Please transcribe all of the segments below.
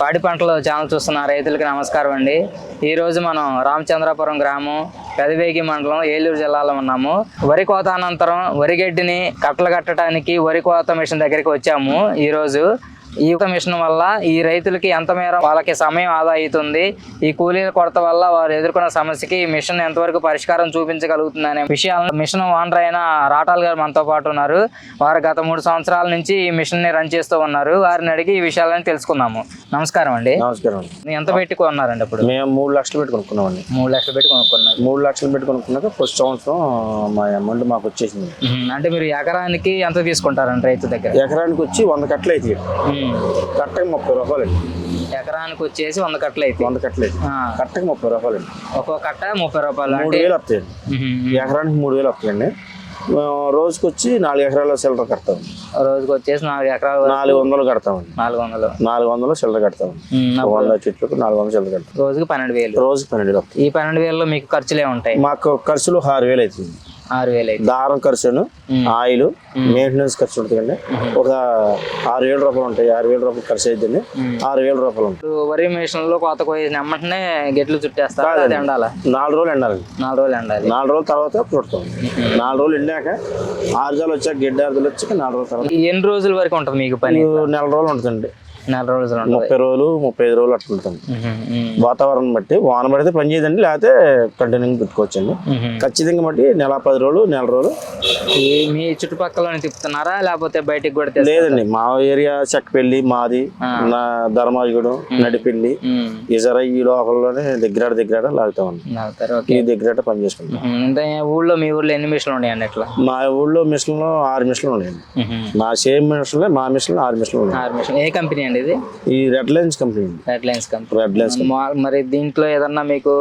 పాడి పంటలు ఛానల్ చూస్తున్న రైతులకు నమస్కారం అండి. ఈరోజు మనం రామచంద్రాపురం గ్రామం పెదవేగి మండలం ఏలూరు జిల్లాలో ఉన్నాము. వరి కోత అనంతరం వరి గడ్డిని కట్టలు కట్టడానికి వరి కోత మిషన్ దగ్గరికి వచ్చాము. ఈరోజు ఈ మిషన్ వల్ల ఈ రైతులకి ఎంత మేర వాళ్ళకి సమయం ఆదా అవుతుంది ఈ కూలీల కొరత వల్ల వారు ఎదుర్కొన్న సమస్యకి ఈ మిషన్ ఎంతవరకు పరిష్కారం చూపించగలుగుతుంది అనే విషయాలను మిషన్ ఓనర్ అయిన రాటాల్ గారు మనతో పాటు ఉన్నారు. వారు గత మూడు సంవత్సరాల నుంచి ఈ మిషన్ని రన్ చేస్తూ ఉన్నారు. వారిని అడిగి ఈ విషయాలను తెలుసుకుందాము. నమస్కారం అండి. నమస్కారం. అండి ఎంత పెట్టి కొన్నారండి అప్పుడు మేము మూడు లక్షలు పెట్టి కొనుక్కున్నామండి. మూడు లక్షలు పెట్టి కొనుక్కున్నారు. మూడు లక్షలు పెట్టి కొనుక్కున్నాక ఫస్ట్ సంవత్సరం మా అమౌంట్ మాకు వచ్చేసింది. అంటే మీరు ఎకరానికి ఎంత తీసుకుంటారండి రైతు దగ్గర? ఎకరానికి వచ్చి వంద కట్టలు అయితే. కట్టకి ముప్పై రూపాయలు అండి. ఎకరానికి వచ్చేసి వంద కట్టలు అయితే. వంద కట్టలు అయితే. కట్టకి ముప్పై రూపాయలు అండి. ఒక్కో కట్ట ముప్పై రూపాయలు మూడు వేలు వస్తాయండి. ఎకరానికి మూడు వేలు వస్తాయండి. రోజుకి వచ్చి నాలుగు ఎకరాల చిల్లర కడతాం. రోజుకి వచ్చేసి నాలుగు ఎకరాలు నాలుగు వందలు కడతామండి నాలుగు వందలు. నాలుగు వందలు చిల్లర కడతాం. వంద చెట్లకు నాలుగు వందలు చిల్లర కడతాం. రోజుకి పన్నెండు వేలు. రోజుకి పన్నెండు వేలు ఈ పన్నెండు వేలలో మీకు ఖర్చులే ఉంటాయి మాకు ఖర్చులు ఆరు వేలు అవుతుంది. దారం ఖర్చును ఆయిల్ మెయింటెనెన్స్ ఖర్చు ఉంటుందండి ఒక ఆరు వేల రూపాయలు ఉంటాయి ఆరు వేల రూపాయలు ఖర్చు అవుతుంది ఆరు వేల రూపాయలు ఉంటాయి. వరి మిషన్లో కోత కోసిన వెంటనే గెట్లు చుట్టేస్తారు ఎండాల? నాలుగు రోజులు ఎండాలండి. నాలుగు రోజులు ఎండాలి. నాలుగు రోజుల తర్వాత పుడతాం నాలుగు రోజులు ఎండాక ఆరుజాలు వచ్చాక గిడ్డ ఆరుజాలు వచ్చాక నాలుగు రోజుల తర్వాత ఎన్ని రోజుల వరకు ఉంటుంది మీకు పని? నెల రోజులు ఉంటుందండి. నెల రోజులు ఉంటుంది. ముప్పై రోజులు ముప్పై ఐదు రోజులు అట్లా ఉంటుంది వాతావరణం బట్టి వాన పడితే పని చేయదండి లేకపోతే కంటిన్యూ పెట్టుకోవచ్చండి. ఖచ్చితంగా బట్టి నెల పది రోజులు నెల రోజులు. మీ చుట్టుపక్కల తిప్పుతున్నారా లేకపోతే బయటికి కూడా? లేదండి మా ఏరియా చెక్కపల్లి మాది నా ధర్మాజగూడెం నడిపెల్లి ఇజర ఈ లోకల్లోనే దగ్గర దగ్గర లాగుతామండి. ఈ దగ్గర పని చేసుకుంటాం. అంటే ఊళ్ళో మీ ఊళ్ళో ఎన్ని మిషన్లు ఉన్నాయండి ఎట్లా మా ఊళ్ళో మిషన్లు ఆరు మిషన్లు ఉన్నాయండి. మా సేమ్ మిషన్లే మా మిషన్లు ఆరు మిషన్లు ఉన్నాయి. ఆరు మిషన్ ఏ కంపెనీ అండి ఇది? ఈ red lines company red lines company red lines మరి దీంట్లో ఏదన్నా మీకు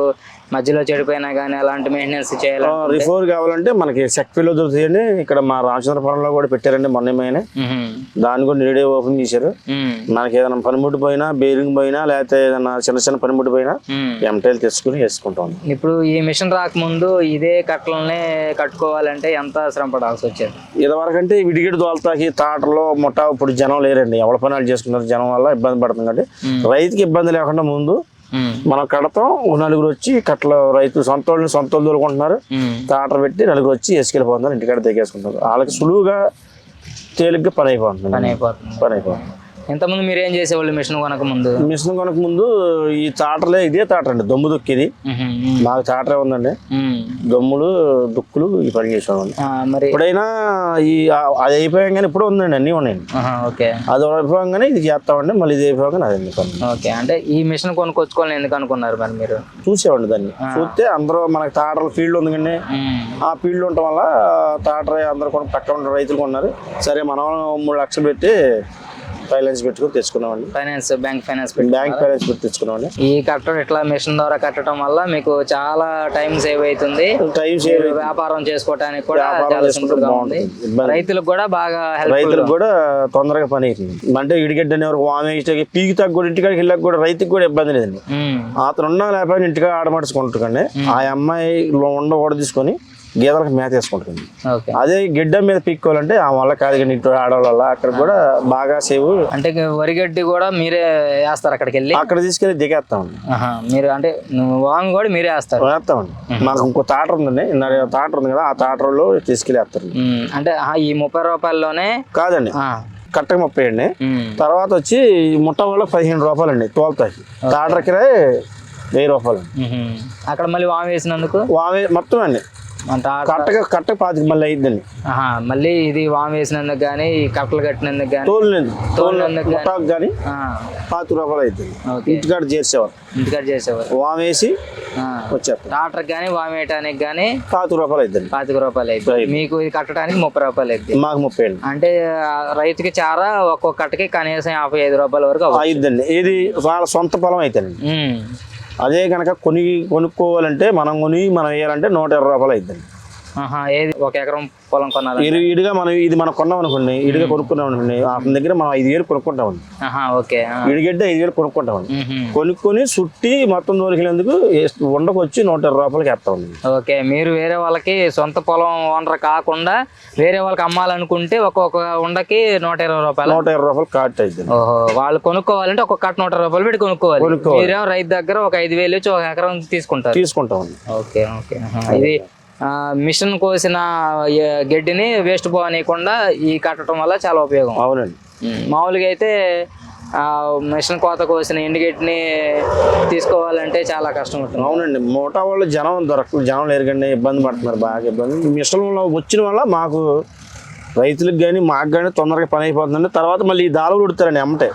మధ్యలో చెడిపోయినా కానీ అలాంటి మెయింటెనెన్స్ చేయాలి రిఫోర్ కావాలంటే మనకి సెక్ఫీలో దొరుకుతాయండి. ఇక్కడ మా రామచంద్రపురంలో కూడా పెట్టారండి మొన్న ఏమైనా ఉహుం, దాన్ని కూడా నేడే ఓపెన్ చేశారు. మనకి ఏదైనా పనిముట్టు పోయినా బేరింగ్ పోయినా లేకపోతే ఏదైనా చిన్న చిన్న పనిముట్టు పోయినా. ఎంటైలు తెచ్చుకుని వేసుకుంటాం ఇప్పుడు ఈ మిషన్ రాకముందు ఇదే కట్టలనే కట్టుకోవాలంటే ఎంత శ్రమ పడాల్సి వచ్చేది? ఇదివరకంటే విడిగిడి దోలతాకి తాటలో ముఠా ఇప్పుడు జనం లేరండి. ఎవరి పనులు చేసుకున్నారు జనం వల్ల ఇబ్బంది పడుతుంది కాబట్టి రైతుకి ఇబ్బంది లేకుండా ముందు మనం కడతాం ఒక నలుగురు వచ్చి కట్టలు రైతులు సొంత వాళ్ళని సొంత వాళ్ళు ఉమ్, తాటలు పెట్టి నలుగురు వచ్చి వేసుకెళ్ళిపోతున్నారు ఇంటికాడ దిగేసుకుంటారు వాళ్ళకి సులువుగా తేలిగ్గా పని అయిపోతుంది. పని అయిపోతుంది. పని అయిపోతుంది. ఇంతకుముందు మీరు ఏం చేసేవాళ్ళు మిషన్ కొనక ముందు? మిషన్ కొనక ముందు ఈ తాటలే ఇదే తాట అండి దమ్ము దుక్కిది. మాకు తాటరే ఉందండి. దమ్ములు దుక్కులు ఈ పని చేసేవాడిని ఆ, మరి ఇప్పుడైనా ఈ అది అయిపోయాగానే ఇప్పుడు ఉందండి అన్నీ ఉన్నాయండి ఓకే. అది అయిపోగానే ఇది చేస్తామండి మళ్ళీ ఇది అయిపోగానే అది ఓకే అంటే ఈ మిషన్ కొనుక్కొచ్చుకోవాలని ఎందుకు అనుకున్నారు మరి మీరు? చూసేవాడిని దాన్ని. చూస్తే అందరూ మనకి తాటల ఫీల్డ్ ఉంది కండి ఆ ఫీల్డ్ ఉండటం వల్ల తాటర అందరూ కొన్ని పక్కన రైతులు కొన్నారు. సరే మనం మూడు లక్షలు పెట్టి ఫైనాన్స్ పెట్టుకుని తెచ్చుకున్నామండి. Finance bank finance bank finance పెట్టి తెచ్చుకున్నామండి. ఈ కట్టడం ఇట్లా మిషన్ ద్వారా కట్టడం వల్ల మీకు చాలా టైం సేవ్ అవుతుంది. టైం సేవ్ వ్యాపారం చేసుకోవడానికి కూడా చాలా సింపుల్గా ఉంది. రైతులకు కూడా బాగా రైతులకు కూడా తొందరగా పని అవుతుంది. అంటే ఇడిగడ్డ అనేవారు వామే ఇష్టకి పీకి తగ్గ కూడా ఇంటికాడికి వెళ్ళక కూడా రైతుకి కూడా ఇబ్బంది లేదండి. అతను ఉన్నా లేకపోయినా ఇంటికాడ ఆడమడుచుకుంటుండే ఆ అమ్మాయి ఉండ కూడా తీసుకొని గేదెలకు మేత వేసుకుంటుంది అదే గిడ్డ మీద పీక్కోవాలంటే ఆ వల్ల కాదు ఇంటి ఆడవాళ్ళ అక్కడ కూడా బాగా సేవ్. అంటే వరిగడ్డి కూడా మీరే వేస్తారు అక్కడికి వెళ్ళి అక్కడ తీసుకెళ్ళి దిగేస్తామండి మీరు అంటే వాంగ్ కూడా మీరే వేస్తారు? వేస్తామండి మాకు ఇంకో తాట ఉందండి. ఇందాక తాట ఉంది కదా ఆ తాటలో తీసుకెళ్ళి వేస్తారు అంటే ఈ ముప్పై రూపాయల్లోనే? కాదండి. కట్టక ముప్పై అండి. తర్వాత వచ్చి ముట్ట వల్ల పదిహేను రూపాయలండి తోలుతాయి. తాటర కిరాయి వెయ్యి రూపాయలు. అక్కడ మళ్ళీ వామ్ వేసినందుకు? వామే మొత్తం అండి. కట్టక పాతిక మళ్ళీ అయిద్దండి ఆహా, మళ్ళీ ఇది వామ్ వేసినందుకు కానీ ఈ కట్టలు కట్టినందుకు కానీ తోలు తోలినందుకు కానీ పాతిక రూపాయలు ఓకే. ఇంటికాడ చేసేవారు ఇంటికాడ చేసేవారు వామేసి ఆ, వచ్చేస్తారు. డాక్టర్కి కానీ వామ్ వేయటానికి కానీ పాతిక రూపాయలు అయిద్దండి. పాతిక రూపాయలు Right. మీకు ఇది కట్టడానికి ముప్పై రూపాయలు అయితే మాకు ముప్పై అంటే రైతుకి చారా ఒక్కొక్క కట్టకి కనీసం యాభై ఐదు రూపాయల వరకు. అయిద్దండి. ఇది వాళ్ళ సొంత పొలం ఉమ్. అదే కనుక కొని కొనుక్కోవాలంటే మనం కొని మనం వేయాలంటే నూట ఇరవై రూపాయలు అవుతుంది ఏది? ఒక ఎకరం పొలం కొనాలి ఇరు ఇడిగా మనం ఇది మనం కొన్నాం అనుకోండి ఇడిగా కొనుక్కున్నాం అనుకోండి అతని దగ్గర మనం ఐదు వేలు కొనుక్కుంటామండి ఓకే. ఇడిగడ్డ ఐదు వేలు కొనుక్కుంటామండి. కొనుక్కొని చుట్టి మొత్తం దొరికినందుకు ఉండకు వచ్చి నూట ఇరవై రూపాయలకి వేస్తామండి ఓకే మీరు వేరే వాళ్ళకి సొంత పొలం ఓనర్ కాకుండా వేరే వాళ్ళకి అమ్మాలనుకుంటే ఒక్కొక్క ఉండకి నూట ఇరవై రూపాయలు? నూట ఇరవై రూపాయలు కాట్ ఓహో వాళ్ళు కొనుక్కోవాలంటే ఒక్కొక్క కట్ట నూట రూపాయలు పెట్టి కొనుక్కోవాలి. మీరేమో రైతు దగ్గర ఒక ఐదు వేలు ఇచ్చి ఒక ఎకరం తీసుకుంటారు. తీసుకుంటామండి ఓకే ఓకే. ఇది మిషన్ కోసిన గడ్డిని వేస్ట్ పోనీయకుండా ఈ కట్టడం వల్ల చాలా ఉపయోగం. అవునండి. మామూలుగా అయితే మిషన్ కోత కోసిన ఎండుగడ్డిని తీసుకోవాలంటే చాలా కష్టం ఉంటుంది. అవునండి. మోటా వాళ్ళు జనం దొరక జనం లేరుకండి ఇబ్బంది పడుతున్నారు బాగా ఇబ్బంది. మిషన్లో వచ్చిన వల్ల మాకు రైతులకు కానీ మాకు కానీ తొందరగా పని అయిపోతుందండి. తర్వాత మళ్ళీ ఈ దాళలు ఉడతారండి అమ్మటే.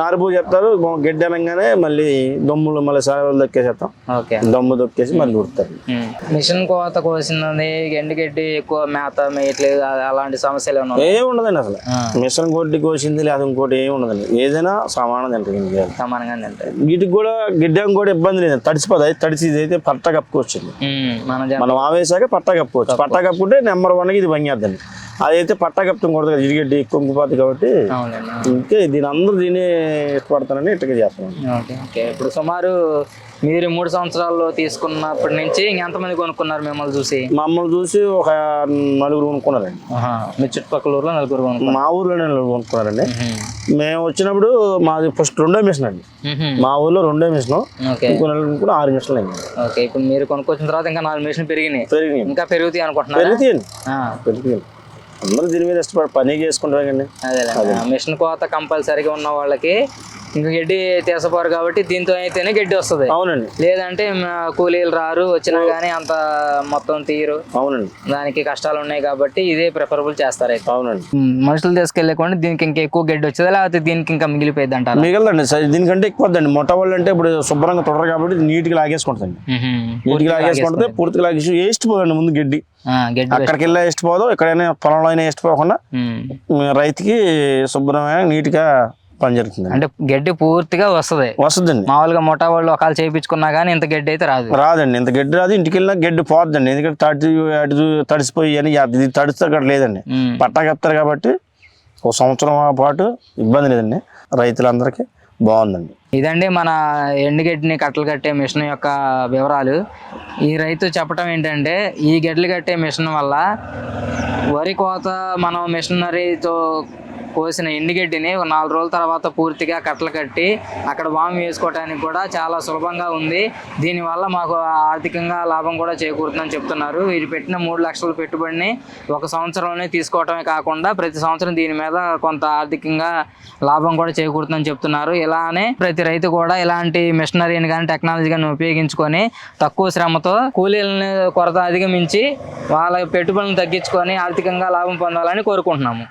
నారుపూ చెప్తారు గడ్డి అనగానే మళ్ళీ దమ్ములు మళ్ళీ సారాలు దొక్కేసేస్తాం ఓకే. దమ్ము దొక్కేసి మళ్ళీ ఉడతారు. మిషన్ కోత కోసినది ఎండుగడ్డి ఎక్కువ మేత మేయట్లేదు అలాంటి సమస్యలు ఏమైనా ఉన్నాయా? ఏం ఉండదండి అసలు. మిషన్ కొట్టి కోసింది లేదా ఇంకోటి ఏమి ఉండదండి. ఏదైనా సమానం తింటుంది. సమానంగా తింటాయి వీటికి కూడా గిడ్డం కూడా ఇబ్బంది లేదు. తడిసి ఇది అయితే పట్ట కప్పుకొచ్చింది మన ఆవేశాక పట్టా కప్పుకోవచ్చు. పట్టా కప్పుకుంటే నెంబర్ వన్కి ఇది బంగేద్దండి అదైతే పట్టా కప్పటం కూడదు కదా ఇరిగడ్డి కుంగిపోతుంది కాబట్టి. ఇంకే దీని అందరూ దీన్ని ఇష్టపడతానని ఇట్టుగా చేస్తాం ఓకే ఓకే. ఇప్పుడు సుమారు మీరు మూడు సంవత్సరాల్లో తీసుకున్నప్పటి నుంచి ఇంకెంతమంది కొనుక్కున్నారు మిమ్మల్ని చూసి? మమ్మల్ని చూసి ఒక నలుగురు కొనుక్కున్నారండి. మీ చుట్టుపక్కల ఊర్లో నలుగురు కొనుక్కున్నారు. మా ఊర్లోనే నలుగురు కొనుక్కున్నారండి. మేము. వచ్చినప్పుడు మాది ఫస్ట్ రెండో మిషన్ అండి. మా ఊర్లో రెండో మిషన్. ఓకే. ఇంకో నలుగురు కూడా ఆరు మిషన్లు అయింది ఓకే ఇప్పుడు మీరు కొనుక్కొచ్చిన తర్వాత ఇంకా నాలుగు మిషన్ పెరిగినాయి. పెరిగినాయి. ఇంకా పెరుగుతాయి అనుకుంటున్నారా? పెరుగుతాయండి. ఆ, పెరుగుతాయండి అందరూ దీని మీద ఇష్టపడి పని చేసుకుంటారు ఆ, మిషన్ కోత కంపల్సరీగా ఉన్న వాళ్ళకి ఇంకా గడ్డి తీసపోరు కాబట్టి దీంతో అయితేనే గడ్డి వస్తుంది. అవునండి. లేదంటే కూలీలు రారు వచ్చినా కానీ అంత మొత్తం తీయరు. అవునండి. దానికి కష్టాలు ఉన్నాయి కాబట్టి ఇదే ప్రిఫరబుల్ చేస్తారు అయితే. అవునండి. మనుషులు తీసుకెళ్ళకుండా దీనికి ఇంకా ఎక్కువ గడ్డి వచ్చేదా లేకపోతే దీనికి ఇంకా మిగిలిపోయింది అంటారా? మిగలదండి సరే దీనికంటే ఎక్కువ వద్దండి. మొట్ట వాళ్ళు అంటే ఇప్పుడు శుభ్రంగా తొడరు కాబట్టి నీట్గా లాగేసుకుంటుంది నీట్గా లాగేసుకుంటే పూర్తిగా లాగేసి వేస్ట్ పోదండి ముందు గడ్డి. అక్కడికి వెళ్ళి వేస్ట్ పోదు ఎక్కడైనా పొలంలో అయినా వేస్ట్ పోకుండా రైతుకి శుభ్రమైన నీట్గా పని జరుగుతుంది. అంటే గడ్డి పూర్తిగా వస్తుంది. వస్తుందండి. మామూలుగా మొట్టా వాళ్ళు ఒకళ్ళు చేయించుకున్నా కానీ ఇంత గడ్డి అయితే రాదు. రాదండి. ఇంత గడ్డి రాదు. ఇంటికి వెళ్ళినా గడ్డి పోద్దండి. ఎందుకంటే తడి అటు తడిసిపోయి అని ఇది తడిస్తే అక్కడ లేదండి. పట్టా కప్తారు కాబట్టి ఒక సంవత్సరం పాటు ఇబ్బంది లేదండి. రైతులందరికీ బాగుందండి. ఇదండి మన ఎండుగడ్డిని కట్టలు కట్టే మిషన్ యొక్క వివరాలు. ఈ రైతు చెప్పటం ఏంటంటే ఈ గడ్డలు కట్టే మిషన్ వల్ల వరి కోత మనం మిషనరీతో కోసిన ఎండుగడ్డిని నాలుగు రోజుల తర్వాత పూర్తిగా కట్టలు కట్టి అక్కడ వామ్ వేసుకోవడానికి కూడా చాలా సులభంగా ఉంది. దీనివల్ల మాకు ఆర్థికంగా లాభం కూడా చేకూరుతుందని చెప్తున్నారు. వీరు పెట్టిన మూడు లక్షల పెట్టుబడిని ఒక సంవత్సరంలోనే తీసుకోవటమే కాకుండా ప్రతి సంవత్సరం దీని మీద కొంత ఆర్థికంగా లాభం కూడా చేకూరుతుందని చెప్తున్నారు. ఇలానే ప్రతి రైతు కూడా ఇలాంటి మిషనరీని కానీ టెక్నాలజీ కానీ ఉపయోగించుకొని తక్కువ శ్రమతో కూలీలని కొరత అధిగమించి వాళ్ళ పెట్టుబడులను తగ్గించుకొని ఆర్థికంగా లాభం పొందాలని కోరుకుంటున్నాము.